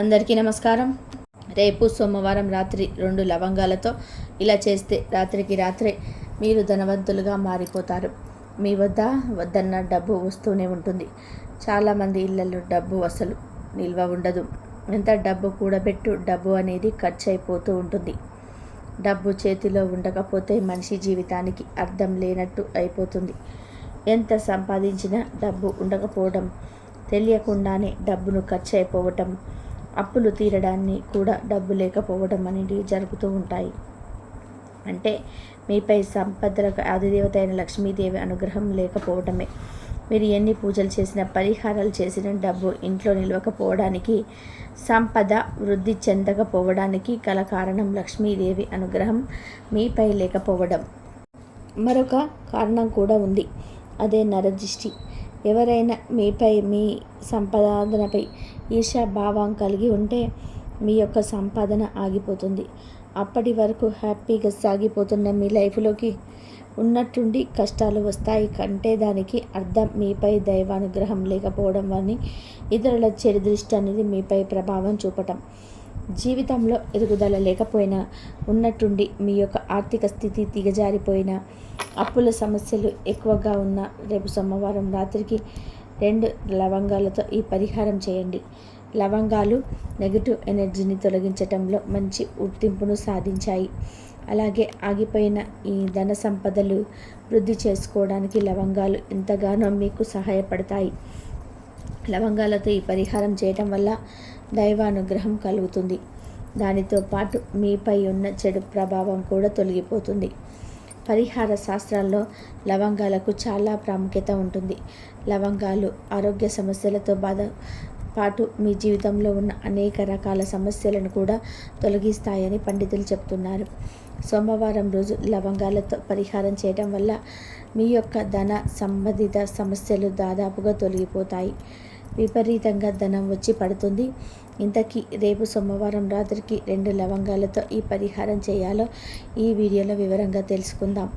అందరికీ నమస్కారం. రేపు సోమవారం రాత్రి రెండు లవంగాలతో ఇలా చేస్తే రాత్రికి రాత్రే మీరు ధనవంతులుగా మారిపోతారు. మీ వద్ద వద్దన్న డబ్బు వస్తూనే ఉంటుంది. చాలామంది ఇళ్ళలో డబ్బు అసలు నిల్వ ఉండదు. ఎంత డబ్బు కూడబెట్టు డబ్బు అనేది ఖర్చు అయిపోతూ ఉంటుంది. డబ్బు చేతిలో ఉండకపోతే మనిషి జీవితానికి అర్థం లేనట్టు అయిపోతుంది. ఎంత సంపాదించినా డబ్బు ఉండకపోవడం తెలియకుండానే డబ్బును ఖర్చు అయిపోవటం అప్పులు తీరడాన్ని కూడా డబ్బు లేకపోవడం అనేవి జరుగుతూ ఉంటాయి. అంటే మీపై సంపదలకు ఆదిదేవత అయిన లక్ష్మీదేవి అనుగ్రహం లేకపోవడమే. మీరు ఎన్ని పూజలు చేసినా పరిహారాలు చేసిన డబ్బు ఇంట్లో నిలవకపోవడానికి సంపద వృద్ధి చెందకపోవడానికి గల కారణం లక్ష్మీదేవి అనుగ్రహం మీపై లేకపోవడం. మరొక కారణం కూడా ఉంది. అదే నరదృష్టి. ఎవరైనా మీపై మీ సంపాదనపై ఈర్ష్యాభావం కలిగి ఉంటే మీ యొక్క సంపాదన ఆగిపోతుంది. అప్పటి వరకు హ్యాపీగా సాగిపోతున్న మీ లైఫ్లోకి ఉన్నట్టుండి కష్టాలు వస్తాయి. కంటే దానికి అర్థం మీపై దైవానుగ్రహం లేకపోవడం అని ఇతరుల చెడు దృష్టి అనేది మీపై ప్రభావం చూపటం. జీవితంలో ఎదుగుదల లేకపోయినా ఉన్నట్టుండి మీ యొక్క ఆర్థిక స్థితి దిగజారిపోయినా అప్పుల సమస్యలు ఎక్కువగా ఉన్న రేపు సోమవారం రాత్రికి రెండు లవంగాలతో ఈ పరిహారం చేయండి. లవంగాలు నెగిటివ్ ఎనర్జీని తొలగించటంలో మంచి గుర్తింపును సాధించాయి. అలాగే ఆగిపోయిన ఈ ధన సంపదలు వృద్ధి చేసుకోవడానికి లవంగాలు ఎంతగానో మీకు సహాయపడతాయి. లవంగాలతో ఈ పరిహారం చేయటం వల్ల దైవానుగ్రహం కలుగుతుంది. దానితో పాటు మీపై ఉన్న చెడు ప్రభావం కూడా తొలగిపోతుంది. పరిహార శాస్త్రాల్లో లవంగాలకు చాలా ప్రాముఖ్యత ఉంటుంది. లవంగాలు ఆరోగ్య సమస్యలతో బాధ పాటు మీ జీవితంలో ఉన్న అనేక రకాల సమస్యలను కూడా తొలగిస్తాయని పండితులు చెప్తున్నారు. సోమవారం రోజు లవంగాలతో పరిహారం చేయడం వల్ల మీ యొక్క ధన సంబంధిత సమస్యలు దాదాపుగా తొలగిపోతాయి. విపరీతంగా ధనం వచ్చి పడుతుంది. ఇంతకీ రేపు సోమవారం రాత్రికి రెండు లవంగాలతో ఈ పరిహారం చేయాలో ఈ వీడియోలో వివరంగా తెలుసుకుందాం.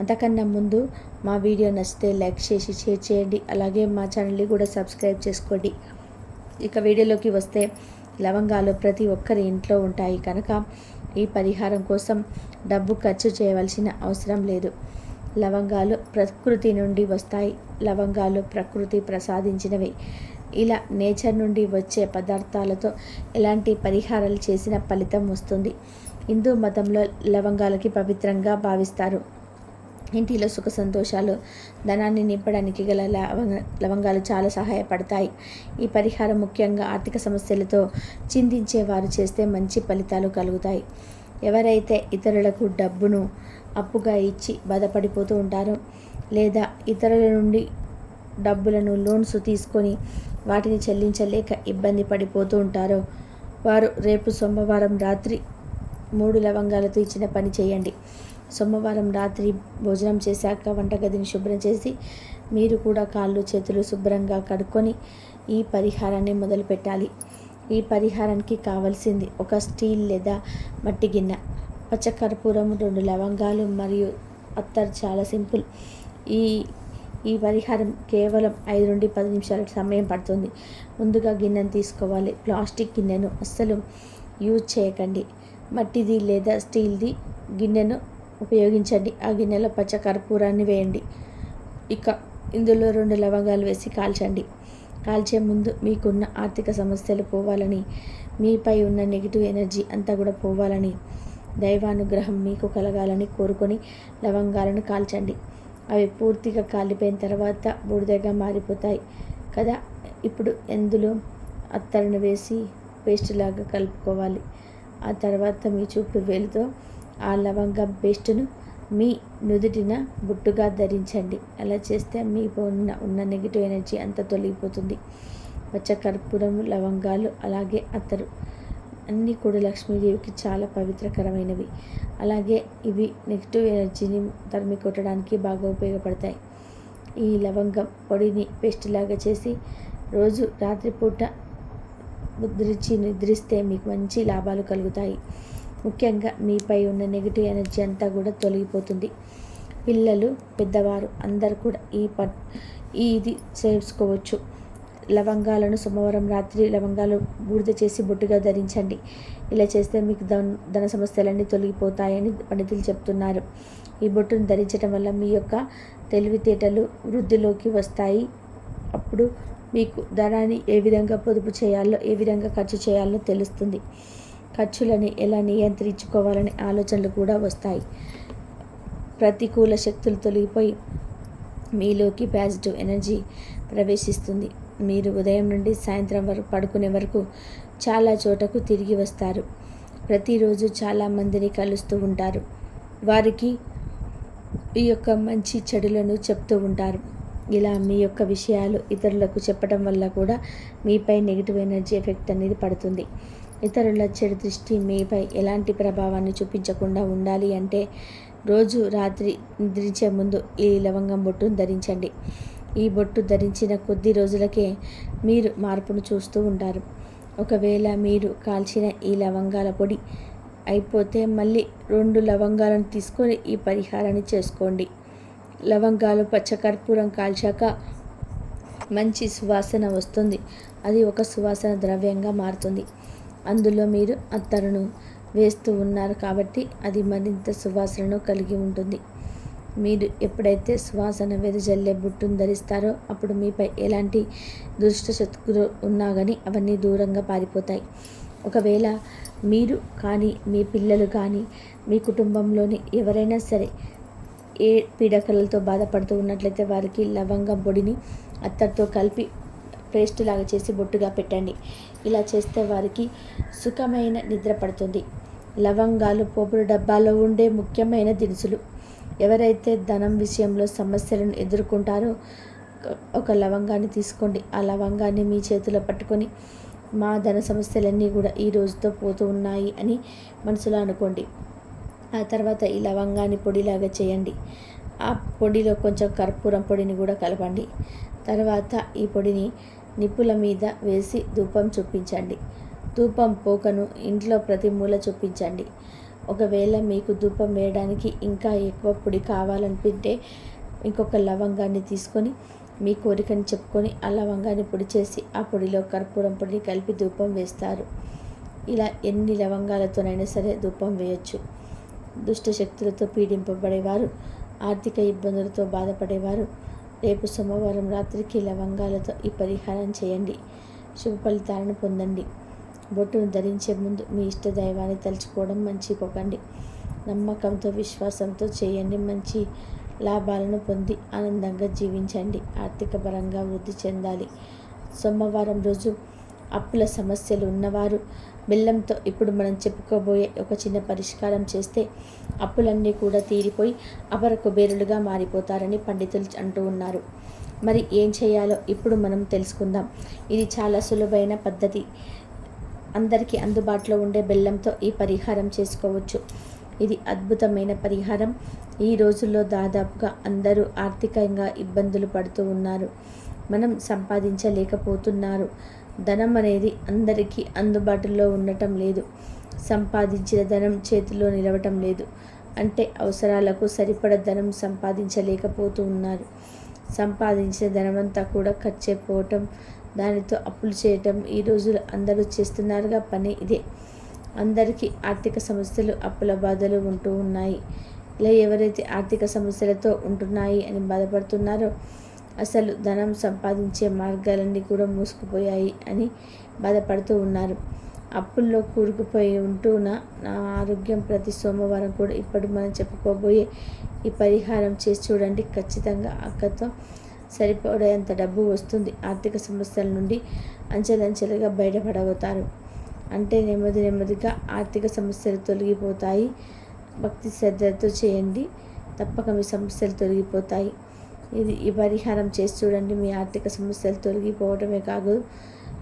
అంతకన్నా ముందు మా వీడియో నచ్చితే లైక్ చేసి షేర్ చేయండి. అలాగే మా ఛానల్ని కూడా సబ్స్క్రైబ్ చేసుకోండి. ఇక వీడియోలోకి వస్తే లవంగాలు ప్రతి ఒక్కరి ఇంట్లో ఉంటాయి కనుక ఈ పరిహారం కోసం డబ్బు ఖర్చు చేయవలసిన అవసరం లేదు. లవంగాలు ప్రకృతి నుండి వస్తాయి. లవంగాలు ప్రకృతి ప్రసాదించినవి. ఇలా నేచర్ నుండి వచ్చే పదార్థాలతో ఎలాంటి పరిహారాలు చేసిన ఫలితం వస్తుంది. హిందూ మతంలో లవంగాలకి పవిత్రంగా భావిస్తారు. ఇంటిలో సుఖ సంతోషాలు ధనాన్ని నింపడానికి గల లవంగ లవంగాలు చాలా సహాయపడతాయి. ఈ పరిహారం ముఖ్యంగా ఆర్థిక సమస్యలతో చిందించే వారు చేస్తే మంచి ఫలితాలు కలుగుతాయి. ఎవరైతే ఇతరులకు డబ్బును అప్పుగా ఇచ్చి బాధపడిపోతూ ఉంటారో లేదా ఇతరుల నుండి డబ్బులను లోన్స్ తీసుకొని వాటిని చెల్లించలేక ఇబ్బంది పడిపోతూ ఉంటారో. వారు రేపు సోమవారం రాత్రి మూడు లవంగాలతో ఇచ్చిన పని చేయండి. సోమవారం రాత్రి భోజనం చేశాక వంటగదిని శుభ్రం చేసి మీరు కూడా కాళ్ళు చేతులు శుభ్రంగా కడుక్కొని ఈ పరిహారాన్ని మొదలుపెట్టాలి ఈ పరిహారానికి కావలసింది ఒక స్టీల్ లేదా మట్టి గిన్నె పచ్చకర్పూరం రెండు లవంగాలు మరియు అత్తర్ చాలా సింపుల్. ఈ ఈ పరిహారం కేవలం ఐదు నుండి పది నిమిషాల సమయం పడుతుంది. ముందుగా గిన్నెను తీసుకోవాలి. ప్లాస్టిక్ గిన్నెను అస్సలు యూజ్ చేయకండి. మట్టిది లేదా స్టీల్ది గిన్నెను ఉపయోగించండి. ఆ గిన్నెలో పచ్చ కర్పూరాన్ని వేయండి. ఇక ఇందులో రెండు లవంగాలు వేసి కాల్చండి. కాల్చే ముందు మీకున్న ఆర్థిక సమస్యలు పోవాలని మీపై ఉన్న నెగిటివ్ ఎనర్జీ అంతా కూడా పోవాలని దైవానుగ్రహం మీకు కలగాలని కోరుకొని లవంగాలను కాల్చండి. అవి పూర్తిగా కాలిపోయిన తర్వాత బూడిదగా మారిపోతాయి కదా. ఇప్పుడు ఎందులో అత్తరును వేసి పేస్ట్ లాగా కలుపుకోవాలి. ఆ తర్వాత మీ చూపుడు వేలుతో ఆ లవంగ పేస్టును మీ నుదుటిన బుట్టుగా ధరించండి. అలా చేస్తే మీ ఉన్న ఉన్న నెగిటివ్ ఎనర్జీ అంతా తొలగిపోతుంది. పచ్చకర్పూరం లవంగాలు అలాగే అత్తరు. అన్నీ కూడా లక్ష్మీదేవికి చాలా పవిత్రకరమైనవి. అలాగే ఇవి నెగిటివ్ ఎనర్జీని తరిమి కొట్టడానికి బాగా ఉపయోగపడతాయి. ఈ లవంగం పొడిని పేస్ట్ లాగా చేసి రోజు రాత్రిపూట ముద్రించి నిద్రిస్తే మీకు మంచి లాభాలు కలుగుతాయి. ముఖ్యంగా మీపై ఉన్న నెగిటివ్ ఎనర్జీ అంతా కూడా తొలగిపోతుంది. పిల్లలు పెద్దవారు అందరు కూడా ఈ ప ఈ ఇది చేసుకోవచ్చు లవంగాలను సోమవారం రాత్రి లవంగాలు బూడిద చేసి బొట్టుగా ధరించండి. ఇలా చేస్తే మీకు ధన ధన సమస్యలన్నీ తొలగిపోతాయని పండితులు చెప్తున్నారు. ఈ బొట్టును ధరించడం వల్ల మీ యొక్క తెలివితేటలు వృద్ధిలోకి వస్తాయి. అప్పుడు మీకు ధనాన్ని ఏ విధంగా పొదుపు చేయాలో ఏ విధంగా ఖర్చు చేయాలో తెలుస్తుంది. ఖర్చులని ఎలా నియంత్రించుకోవాలనే ఆలోచనలు కూడా వస్తాయి. ప్రతికూల శక్తులు తొలగిపోయి మీలోకి పాజిటివ్ ఎనర్జీ ప్రవేశిస్తుంది. మీరు ఉదయం నుండి సాయంత్రం వరకు పడుకునే వరకు చాలా చోటకు తిరిగి వస్తారు. ప్రతిరోజు చాలామందిని కలుస్తూ ఉంటారు. వారికి ఈ యొక్క మంచి చెడులను చెప్తూ ఉంటారు. ఇలా మీ యొక్క విషయాలు ఇతరులకు చెప్పడం వల్ల కూడా మీపై నెగిటివ్ ఎనర్జీ ఎఫెక్ట్ అనేది పడుతుంది. ఇతరుల చెడు దృష్టి మీపై ఎలాంటి ప్రభావాన్ని చూపించకుండా ఉండాలి అంటే రోజు రాత్రి నిద్రించే ముందు ఈ లవంగం బొట్టును ధరించండి. ఈ బొట్టు ధరించిన కొద్ది రోజులకే మీరు మార్పును చూస్తూ ఉంటారు. ఒకవేళ మీరు కాల్చిన ఈ లవంగాల పొడి అయిపోతే మళ్ళీ రెండు లవంగాలను తీసుకొని ఈ పరిహారాన్ని చేసుకోండి. లవంగాలు పచ్చకర్పూరం కాల్చాక మంచి సువాసన వస్తుంది. అది ఒక సువాసన ద్రవ్యంగా మారుతుంది. అందులో మీరు అత్తరును వేస్తూ ఉన్నారు కాబట్టి అది మరింత సువాసనను కలిగి ఉంటుంది. మీరు ఎప్పుడైతే సువాసన వెదజల్లే బుట్టును ధరిస్తారో అప్పుడు మీపై ఎలాంటి దుష్ట శత్రులు ఉన్నా కానీ అవన్నీ దూరంగా పారిపోతాయి. ఒకవేళ మీరు కానీ మీ పిల్లలు కానీ మీ కుటుంబంలోని ఎవరైనా సరే ఏ పీడకలతో బాధపడుతూ ఉన్నట్లయితే వారికి లవంగం పొడిని అత్తరితో కలిపి పేస్ట్ లాగా చేసి బొట్టుగా పెట్టండి. ఇలా చేస్తే వారికి సుఖమైన నిద్ర పడుతుంది. లవంగాలు పోపుల డబ్బాలో ఉండే ముఖ్యమైన దినుసులు ఎవరైతే ధనం విషయంలో సమస్యలను ఎదుర్కొంటారో ఒక లవంగాన్ని తీసుకోండి. ఆ లవంగాన్ని మీ చేతిలో పట్టుకొని మా ధన సమస్యలన్నీ కూడా ఈ రోజుతో పోతూ ఉన్నాయి అని మనసులో అనుకోండి. ఆ తర్వాత ఈ లవంగాన్ని పొడిలాగా చేయండి. ఆ పొడిలో కొంచెం కర్పూరం పొడిని కూడా కలపండి. తర్వాత ఈ పొడిని నిప్పుల మీద వేసి ధూపం చూపించండి ధూపం పోకను ఇంట్లో ప్రతి మూల చూపించండి ఒకవేళ మీకు ధూపం వేయడానికి ఇంకా ఎక్కువ పొడి కావాలనుకుంటే ఇంకొక లవంగాన్ని తీసుకొని మీ కోరికని చెప్పుకొని ఆ లవంగాన్ని పొడి చేసి ఆ పొడిలో కర్పూరం పొడిని కలిపి ధూపం వేస్తారు. ఇలా ఎన్ని లవంగాలతోనైనా సరే ధూపం వేయచ్చు. దుష్ట శక్తులతో పీడింపబడేవారు ఆర్థిక ఇబ్బందులతో బాధపడేవారు రేపు సోమవారం రాత్రికి లవంగాలతో ఈ పరిహారం చేయండి. శుభ ఫలితాలను పొందండి. బొట్టును ధరించే ముందు మీ ఇష్ట దైవాన్ని తలుచుకోవడం మంచిపోకండి నమ్మకంతో విశ్వాసంతో చేయండి. మంచి లాభాలను పొంది ఆనందంగా జీవించండి. ఆర్థిక పరంగా వృద్ధి చెందాలి. సోమవారం రోజు అప్పుల సమస్యలు ఉన్నవారు బెల్లంతో ఇప్పుడు మనం చెప్పుకోబోయే ఒక చిన్న పరిష్కారం చేస్తే అప్పులన్నీ కూడా తీరిపోయి అపర కుబేరులుగా మారిపోతారని పండితులు అంటూ ఉన్నారు. మరి ఏం చేయాలో ఇప్పుడు మనం తెలుసుకుందాం. ఇది చాలా సులువైన పద్ధతి. అందరికీ అందుబాటులో ఉండే బెల్లంతో ఈ పరిహారం చేసుకోవచ్చు. ఇది అద్భుతమైన పరిహారం. ఈ రోజుల్లో దాదాపుగా అందరూ ఆర్థికంగా ఇబ్బందులు పడుతూ ఉన్నారు. మనం సంపాదించలేకపోతున్నారు. ధనం అనేది అందరికీ అందుబాటులో ఉండటం లేదు. సంపాదించిన ధనం చేతిలో నిలవటం లేదు. అంటే అవసరాలకు సరిపడ ధనం సంపాదించలేకపోతూ ఉన్నారు. సంపాదించిన ధనమంతా కూడా ఖర్చైపోవటం దానితో అప్పులు చేయటం ఈ రోజులు అందరూ చేస్తున్నారుగా పని ఇదే. అందరికీ ఆర్థిక సమస్యలు అప్పుల బాధలు ఉంటూ ఉన్నాయి. ఇలా ఎవరైతే ఆర్థిక సమస్యలతో ఉంటున్నాయి అని బాధపడుతున్నారో అసలు ధనం సంపాదించే మార్గాలన్నీ కూడా మూసుకుపోయాయి అని బాధపడుతూ ఉన్నారు. అప్పుల్లో కూరుకుపోయి ఉంటూన నా ఆరోగ్యం ప్రతి సోమవారం కూడా ఇప్పుడు మనం చెప్పుకోబోయే ఈ పరిహారం చేసి చూడండి. ఖచ్చితంగా అక్కతో సరిపడేంత డబ్బు వస్తుంది. ఆర్థిక సమస్యల నుండి అంచెలంచెలుగా బయటపడవుతారు. అంటే నెమ్మది నెమ్మదిగా ఆర్థిక సమస్యలు తొలగిపోతాయి. భక్తి శ్రద్ధలతో చేయండి. తప్పక మీ సమస్యలు తొలగిపోతాయి. ఇది ఈ పరిహారం చేసి చూడండి. మీ ఆర్థిక సమస్యలు తొలగిపోవడమే కాదు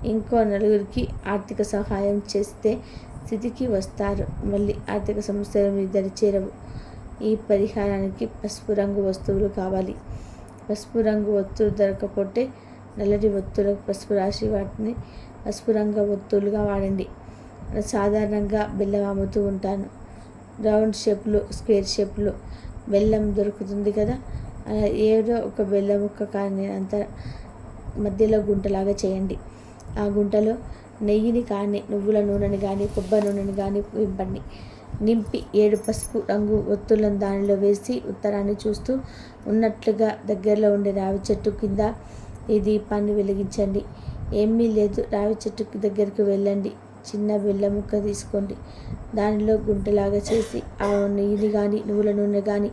ఇంకో నలుగురికి ఆర్థిక సహాయం చేస్తే స్థితికి వస్తారు. మళ్ళీ ఆర్థిక సమస్యలు మీ దరి చేరవు. ఈ పరిహారానికి పసుపు రంగు వస్తువులు కావాలి. పసుపు రంగు ఒత్తులు దొరకపోతే నల్లటి ఒత్తులకు పసుపు రాసి వాటిని పసుపు రంగు ఒత్తులుగా వాడండి. సాధారణంగా బెల్లం అమ్ముతూ ఉంటాను. రౌండ్ షేప్లు స్క్వేర్ షేప్లు బెల్లం దొరుకుతుంది కదా అలా ఏదో ఒక బెల్లం ముక్క కానీ అంత మధ్యలో గుంటలాగా చేయండి. ఆ గుంటలో నెయ్యిని కానీ నువ్వుల నూనెని కానీ కొబ్బరి నూనెని కానీ నింపండి నింపి ఏడు పసుపు రంగు ఒత్తులను దానిలో వేసి ఉత్తరాన్ని చూస్తూ ఉన్నట్లుగా దగ్గరలో ఉండే రావి చెట్టు కింద ఈ దీపాన్ని వెలిగించండి. ఏమీ లేదు రావి చెట్టుకి దగ్గరికి వెళ్ళండి. చిన్న బెల్లం ముక్క తీసుకోండి. దానిలో గుంటలాగా చేసి ఆ నెయ్యిని కానీ నువ్వుల నూనె కానీ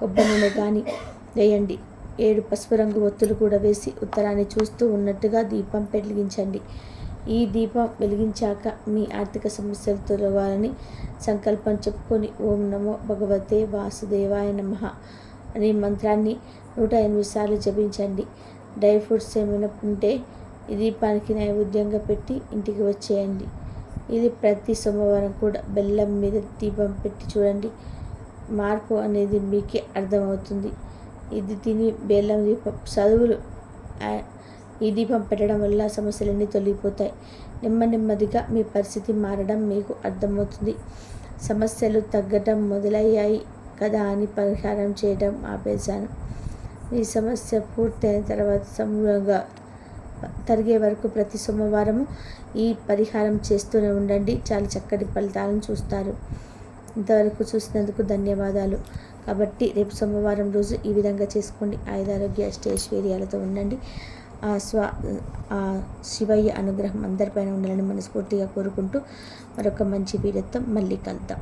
కొబ్బరి నూనె కానీ వేయండి. ఏడు పసుపు రంగు ఒత్తులు కూడా వేసి ఉత్తరాన్ని చూస్తూ ఉన్నట్టుగా దీపం పెలిగించండి. ఈ దీపం వెలిగించాక మీ ఆర్థిక సమస్యలు తొలగాలని సంకల్పం చెప్పుకొని ఓం నమో భగవతే వాసుదేవాయ నమ అనే మంత్రాన్ని నూట ఎనిమిది సార్లు జపించండి. డ్రై ఫ్రూట్స్ ఏమైనా ఉంటే ఈ దీపానికి నైవేద్యంగా పెట్టి ఇంటికి వచ్చేయండి. ఇది ప్రతి సోమవారం కూడా బెల్లం మీద దీపం పెట్టి చూడండి. మార్పు అనేది మీకే అర్థమవుతుంది. ఇది తిని బెల్లం దీపం చదువులు ఈ దీపం పెట్టడం వల్ల సమస్యలన్నీ తొలగిపోతాయి. నెమ్మ నెమ్మదిగా మీ పరిస్థితి మారడం మీకు అర్థమవుతుంది. సమస్యలు తగ్గటం మొదలయ్యాయి కదా అని పరిహారం చేయడం ఆపేశాను. మీ సమస్య పూర్తయిన తర్వాత సమూలంగా తరిగే వరకు ప్రతి సోమవారము ఈ పరిహారం చేస్తూనే ఉండండి. చాలా చక్కటి ఫలితాలను చూస్తారు. ఇంతవరకు చూసినందుకు ధన్యవాదాలు. కాబట్టి రేపు సోమవారం రోజు ఈ విధంగా చేసుకోండి. ఆయుధారోగ్య అష్టైశ్వర్యాలతో ఉండండి. ఆ స్వ ఆ శివయ్య అనుగ్రహం అందరిపైన ఉండాలని మనస్ఫూర్తిగా కోరుకుంటూ మరొక మంచి వీడియోతో మళ్ళీ కలుద్దాం.